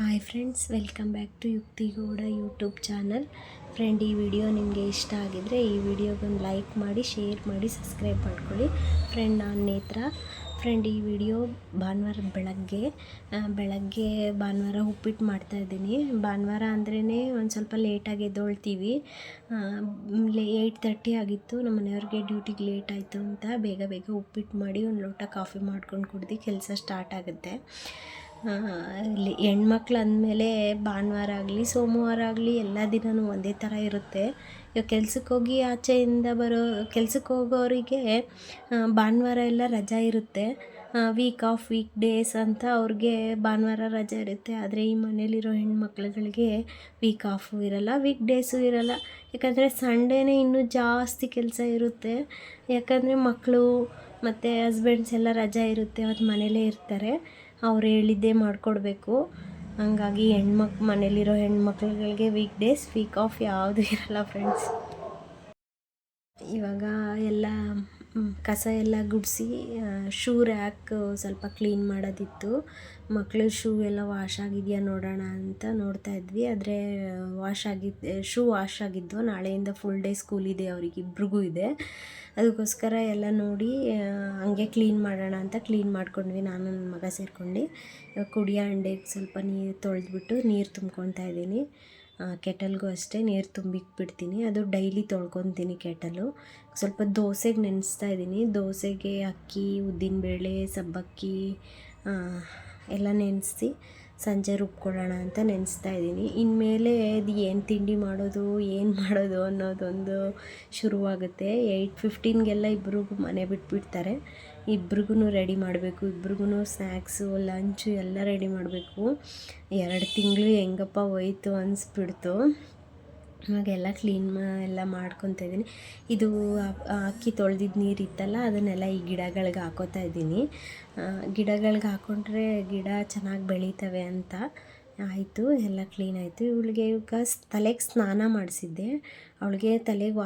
Hi friends welcome back to Yukti Gowda YouTube channel friend ಈ video ನಿಮಗೆ ಇಷ್ಟ ಆಗಿದರೆ ಈ ವಿಡಿಯೋಗೊಂದು ಲೈಕ್ ಮಾಡಿ ಶೇರ್ ಮಾಡಿ ಸಬ್ಸ್ಕ್ರೈಬ್ ಮಾಡ್ಕೊಳ್ಳಿ. ಫ್ರೆಂಡ್ ನಾನು ನೇತ್ರ. ಫ್ರೆಂಡ್ ಈ ವಿಡಿಯೋ ಭಾನುವಾರ ಬೆಳಗ್ಗೆ ಬೆಳಗ್ಗೆ ಭಾನುವಾರ ಉಪ್ಪಿಟ್ಟು ಮಾಡ್ತಾಯಿದ್ದೀನಿ ಭಾನುವಾರ ಅಂದ್ರೇ ಒಂದು ಸ್ವಲ್ಪ ಲೇಟಾಗಿ ಎದ್ದೊಳ್ತೀವಿ. ಏಯ್ಟ್ ತರ್ಟಿ ಆಗಿತ್ತು. ನಮ್ಮ ಮನೆಯವ್ರಿಗೆ ಡ್ಯೂಟಿಗೆ ಲೇಟ್ ಆಯಿತು ಅಂತ ಬೇಗ ಬೇಗ ಉಪ್ಪಿಟ್ಟು ಮಾಡಿ, ಒಂದು ಲೋಟ ಕಾಫಿ ಮಾಡ್ಕೊಂಡು ಕುಡ್ದು ಕೆಲಸ ಸ್ಟಾರ್ಟ್ ಆಗುತ್ತೆ. ಇಲ್ಲಿ ಹೆಣ್ಮಕ್ಳು ಅಂದಮೇಲೆ ಭಾನುವಾರ ಆಗಲಿ, ಸೋಮವಾರ ಆಗಲಿ ಎಲ್ಲ ದಿನವೂ ಒಂದೇ ಥರ ಇರುತ್ತೆ. ಇವಾಗ ಕೆಲ್ಸಕ್ಕೆ ಹೋಗಿ ಆಚೆಯಿಂದ ಬರೋ, ಕೆಲ್ಸಕ್ಕೆ ಹೋಗೋರಿಗೆ ಭಾನುವಾರ ಎಲ್ಲ ರಜಾ ಇರುತ್ತೆ. ವೀಕ್ ಆಫ್ ವೀಕ್ ಡೇಸ್ ಅಂತ ಅವ್ರಿಗೆ ಭಾನುವಾರ ರಜೆ ಇರುತ್ತೆ. ಆದರೆ ಈ ಮನೇಲಿರೋ ಹೆಣ್ಮಕ್ಳುಗಳಿಗೆ ವೀಕ್ ಆಫು ಇರಲ್ಲ ವೀಕ್ ಡೇಸು ಇರಲ್ಲ. ಯಾಕಂದರೆ ಸಂಡೇನೇ ಇನ್ನೂ ಜಾಸ್ತಿ ಕೆಲಸ ಇರುತ್ತೆ. ಯಾಕಂದರೆ ಮಕ್ಕಳು ಮತ್ತು ಹಸ್ಬೆಂಡ್ಸ್ ಎಲ್ಲ ರಜಾ ಇರುತ್ತೆ ಅವತ್ತು ಮನೇಲೇ ಇರ್ತಾರೆ. ಅವ್ರು ಹೇಳಿದ್ದೇ ಮಾಡಿಕೊಡ್ಬೇಕು. ಹಂಗಾಗಿ ಹೆಣ್ಮಕ್, ಮನೇಲಿರೋ ಹೆಣ್ಮಕ್ಳುಗಳಿಗೆ ವೀಕ್ ಡೇಸ್ ವೀಕ್ ಆಫ್ ಯಾವುದೂ ಇರಲ್ಲ ಫ್ರೆಂಡ್ಸ್ ಇವಾಗ ಎಲ್ಲ ಕಸ ಎಲ್ಲ ಗುಡಿಸಿ ಶೂ ರ್ಯಾಕ್ ಸ್ವಲ್ಪ ಕ್ಲೀನ್ ಮಾಡೋದಿತ್ತು. ಮಕ್ಕಳು ಶೂ ಎಲ್ಲ ವಾಶ್ ಆಗಿದೆಯಾ ನೋಡೋಣ ಅಂತ ನೋಡ್ತಾ ಇದ್ವಿ. ಆದರೆ ವಾಶ್ ಆಗಿದ್ದ ಶೂ ವಾಶ್ ಆಗಿದ್ದು ನಾಳೆಯಿಂದ ಫುಲ್ ಡೇ ಸ್ಕೂಲ್ ಇದೆ ಅವ್ರಿಗೆ, ಇಬ್ರಿಗೂ ಇದೆ. ಅದಕ್ಕೋಸ್ಕರ ಎಲ್ಲ ನೋಡಿ ಹಂಗೆ ಕ್ಲೀನ್ ಮಾಡೋಣ ಅಂತ ಕ್ಲೀನ್ ಮಾಡ್ಕೊಂಡ್ವಿ. ನಾನು ನನ್ನ ಮಗ ಸೇರ್ಕೊಂಡು. ಕುಡಿಯೋ ಹಂಡೆಗೆ ಸ್ವಲ್ಪ ನೀರು ತೊಳೆದ್ಬಿಟ್ಟು ನೀರು ತುಂಬ್ಕೊತಾ ಇದ್ದೀನಿ. ಕೆಟಲ್ಗೂ ಅಷ್ಟೇ, ನೀರು ತುಂಬಿಕ್ಬಿಡ್ತೀನಿ ಅದು ಡೈಲಿ ತೊಳ್ಕೊತೀನಿ ಕೆಟಲು. ಸ್ವಲ್ಪ ದೋಸೆಗೆ ನೆನೆಸ್ತಾ ಇದ್ದೀನಿ. ದೋಸೆಗೆ ಅಕ್ಕಿ ಉದ್ದಿನಬೇಳೆ ಸಬ್ಬಕ್ಕಿ ಎಲ್ಲ ನೆನೆಸಿ ಸಂಜೆ ರುಬ್ಕೊಳ್ಳೋಣ ಅಂತ ನೆನೆಸ್ತಾ ಇದ್ದೀನಿ. ಇನ್ಮೇಲೆ ಅದು ಏನು ತಿಂಡಿ ಮಾಡೋದು, ಏನು ಮಾಡೋದು ಅನ್ನೋದೊಂದು ಶುರುವಾಗುತ್ತೆ. ಏಯ್ಟ್ ಫಿಫ್ಟೀನ್ಗೆಲ್ಲ ಇಬ್ಬರಿಗೂ ಮನೆ ಬಿಟ್ಬಿಡ್ತಾರೆ. ಇಬ್ರಿಗೂ ರೆಡಿ ಮಾಡಬೇಕು ಇಬ್ರಿಗೂ ಸ್ನ್ಯಾಕ್ಸು ಲಂಚು ಎಲ್ಲ ರೆಡಿ ಮಾಡಬೇಕು. ಎರಡು ತಿಂಗಳು ಹೆಂಗಪ್ಪ ಹೋಯ್ತು ಅನಿಸ್ಬಿಡ್ತು. ಇವಾಗೆಲ್ಲ ಕ್ಲೀನ್ ಮಾ, ಎಲ್ಲ ಮಾಡ್ಕೊತಾ ಇದ್ದೀನಿ. ಇದು ಅಕ್ಕಿ ತೊಳೆದಿದ್ದ ನೀರು ಇತ್ತಲ್ಲ, ಅದನ್ನೆಲ್ಲ ಈ ಗಿಡಗಳಿಗೆ ಹಾಕೋತಾ ಇದ್ದೀನಿ. ಗಿಡಗಳಿಗೆ ಹಾಕೊಂಡ್ರೆ ಗಿಡ ಚೆನ್ನಾಗಿ ಬೆಳೀತವೆ ಅಂತ. ಆಯಿತು, ಎಲ್ಲ ಕ್ಲೀನ್ ಆಯಿತು. ಇವಳಿಗೆ ಇವಾಗ ತಲೆಗೆ ಸ್ನಾನ ಮಾಡಿಸಿದ್ದೆ. ಅವಳಿಗೆ ತಲೆಗೆ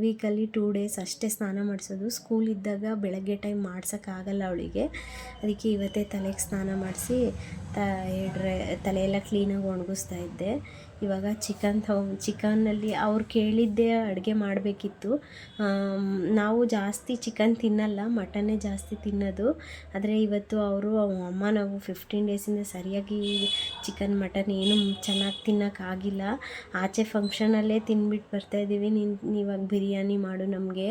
ವೀಕಲ್ಲಿ ಟೂ ಡೇಸ್ ಅಷ್ಟೇ ಸ್ನಾನ ಮಾಡಿಸೋದು. ಸ್ಕೂಲ್ ಇದ್ದಾಗ ಬೆಳಗ್ಗೆ ಟೈಮ್ ಮಾಡ್ಸೋಕ್ಕಾಗಲ್ಲ ಅವಳಿಗೆ. ಅದಕ್ಕೆ ಇವತ್ತೇ ತಲೆಗೆ ಸ್ನಾನ ಮಾಡಿಸಿ, ತ, ಎಡ್ರೆ, ತಲೆಯೆಲ್ಲ ಕ್ಲೀನಾಗಿ ಒಣಗಿಸ್ತಾ ಇದ್ದೆ. ಇವಾಗ ಚಿಕನ್ ತಗೊ ಚಿಕನ್ನಲ್ಲಿ ಅವ್ರು ಕೇಳಿದ್ದೇ ಅಡುಗೆ ಮಾಡಬೇಕಿತ್ತು. ನಾವು ಜಾಸ್ತಿ ಚಿಕನ್ ತಿನ್ನಲ್ಲ, ಮಟನ್ನೇ ಜಾಸ್ತಿ ತಿನ್ನೋದು. ಆದರೆ ಇವತ್ತು ಅವರು ಅಮ್ಮ ನಾವು ಫಿಫ್ಟೀನ್ ಡೇಸಿಂದ ಸರಿಯಾಗಿ ಚಿಕನ್, ಮಟನ್ ಏನು ಚೆನ್ನಾಗಿ ತಿನ್ನೋಕ್ಕಾಗಿಲ್ಲ ಆಚೆ ಫಂಕ್ಷನಲ್ಲೇ ತಿನ್ಬಿಟ್ಟು ಬರ್ತಾಯಿದ್ದೀವಿ ನೀನು ಇವಾಗ ಬಿರಿಯಾನಿ ಮಾಡು ನಮಗೆ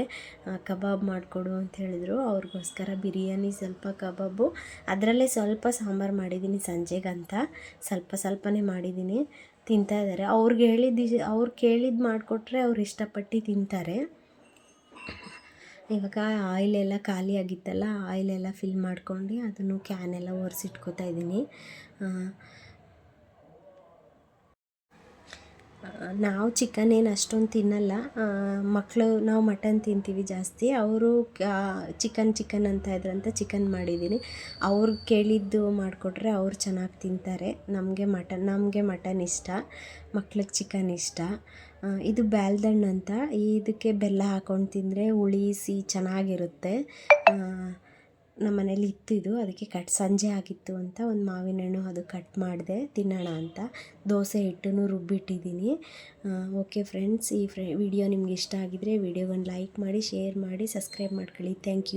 ಕಬಾಬ್ ಮಾಡಿಕೊಡು ಅಂತ ಹೇಳಿದ್ರು. ಅವ್ರಿಗೋಸ್ಕರ ಬಿರಿಯಾನಿ ಸ್ವಲ್ಪ ಕಬಾಬು. ಅದರಲ್ಲೇ ಸ್ವಲ್ಪ ಸಾಂಬಾರು ಮಾಡಿದ್ದೀನಿ ಸಂಜೆಗಂತ. ಸ್ವಲ್ಪ ಸ್ವಲ್ಪನೇ ಮಾಡಿದ್ದೀನಿ ತಿಂತಾ ಇದ್ದಾರೆ ಅವ್ರಿಗೆ ಹೇಳಿದ್ದು ಅವ್ರು ಕೇಳಿದ್ದು ಮಾಡಿಕೊಟ್ರೆ ಅವ್ರು ಇಷ್ಟಪಟ್ಟು ತಿಂತಾರೆ. ಇವಾಗ ಆಯಿಲ್ ಎಲ್ಲ ಖಾಲಿ ಆಗಿತ್ತಲ್ಲ ಆಯಿಲ್ ಎಲ್ಲ ಫಿಲ್ ಮಾಡ್ಕೊಂಡು ಅದನ್ನು ಕ್ಯಾನೆಲ್ಲ ಒರೆಸಿಟ್ಕೋತಾ ಇದ್ದೀನಿ ನಾವು ಚಿಕನ್ ಏನು ಅಷ್ಟೊಂದು ತಿನ್ನಲ್ಲ. ಮಕ್ಕಳು ನಾವು ಮಟನ್ ತಿಂತೀವಿ ಜಾಸ್ತಿ. ಅವರು ಚಿಕನ್ ಚಿಕನ್ ಅಂತ ಇದ್ರಂತ ಚಿಕನ್ ಮಾಡಿದ್ದೀನಿ ಅವ್ರು ಕೇಳಿದ್ದು ಮಾಡಿಕೊಟ್ರೆ ಅವ್ರು ಚೆನ್ನಾಗಿ ತಿಂತಾರೆ. ನಮಗೆ ಮಟನ್ ನಮಗೆ ಮಟನ್ ಇಷ್ಟ. ಮಕ್ಳಿಗೆ ಚಿಕನ್ ಇಷ್ಟ. ಇದು ಬ್ಯಾಲ್ದಣ್ಣು ಅಂತ ಇದಕ್ಕೆ ಬೆಲ್ಲ ಹಾಕ್ಕೊಂಡು ತಿಂದರೆ ಉಳಿಸಿ ಚೆನ್ನಾಗಿರುತ್ತೆ. ನಮ್ಮ ಮನೇಲಿ ಇತ್ತಿದ್ದು, ಅದಕ್ಕೆ ಕಟ್ ಸಂಜೆ ಆಗಿತ್ತು ಅಂತ ಒಂದು ಮಾವಿನ ಹಣ್ಣು ಅದು ಕಟ್ ಮಾಡಿದೆ, ತಿನ್ನೋಣ ಅಂತ. ದೋಸೆ ಹಿಟ್ಟನ್ನು ರುಬ್ಬಿಟ್ಟಿದ್ದೀನಿ. ಓಕೆ ಫ್ರೆಂಡ್ಸ್ ಈ ಫ್ರೆ ವಿಡಿಯೋ ನಿಮ್ಗೆ ಇಷ್ಟ ಆಗಿದ್ರೆ ವಿಡಿಯೋಗೊಂದು ಲೈಕ್ ಮಾಡಿ ಶೇರ್ ಮಾಡಿ ಸಬ್ಸ್ಕ್ರೈಬ್ ಮಾಡ್ಕೊಳ್ಳಿ. Thank you